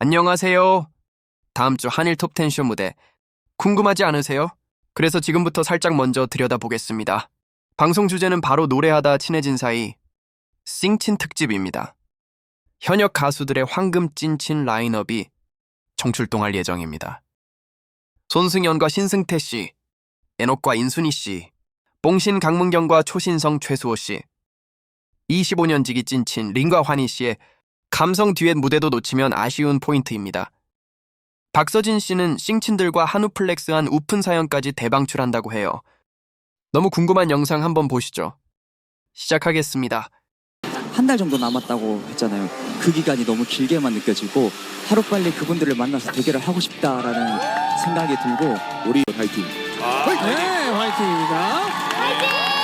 안녕하세요. 다음 주 한일 톱텐쇼 무대 궁금하지 않으세요? 그래서 지금부터 살짝 먼저 들여다보겠습니다. 방송 주제는 바로 노래하다 친해진 사이 싱친 특집입니다. 현역 가수들의 황금 찐친 라인업이 총출동할 예정입니다. 손승연과 신승태 씨, 에녹과 인순이 씨, 뽕신 강문경과 초신성 최수호 씨, 25년 지기 찐친 린과 환희 씨의 감성 듀엣 무대도 놓치면 아쉬운 포인트입니다. 박서진 씨는 싱친들과 한우플렉스한 우픈 사연까지 대방출한다고 해요. 너무 궁금한 영상 한번 보시죠. 시작하겠습니다. 한 달 정도 남았다고 했잖아요. 그 기간이 너무 길게만 느껴지고 하루빨리 그분들을 만나서 대결을 하고 싶다라는 생각이 들고 우리 화이팅. 네, 화이팅입니다.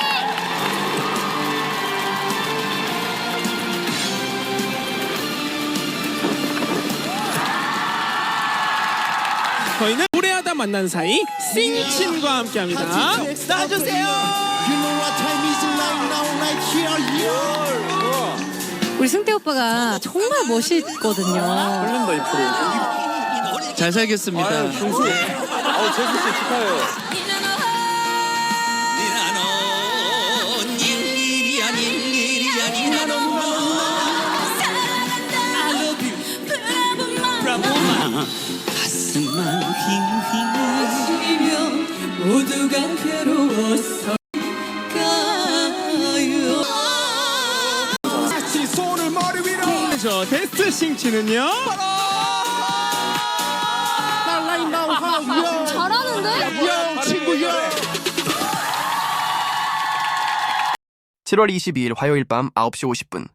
저희는 노래하다 만난 사이 싱친과 함께합니다. 놔주세요. You know what time is like now, right here, you. 우리 승태 오빠가 정말 멋있거든요. 잘 살겠습니다. 모두가 괴로워서 같이 손을 머리 위로. 저 데스트 you? 잘하는데? Yo, 친구 요. 7월 22일 화요일 밤 9시 50분.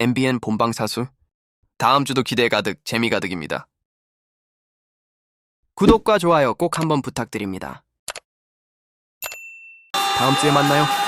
MBN 본방 사수. 다음 주도 기대 가득, 재미 가득입니다. 구독과 좋아요 꼭 한번 부탁드립니다. 다음 주에 만나요.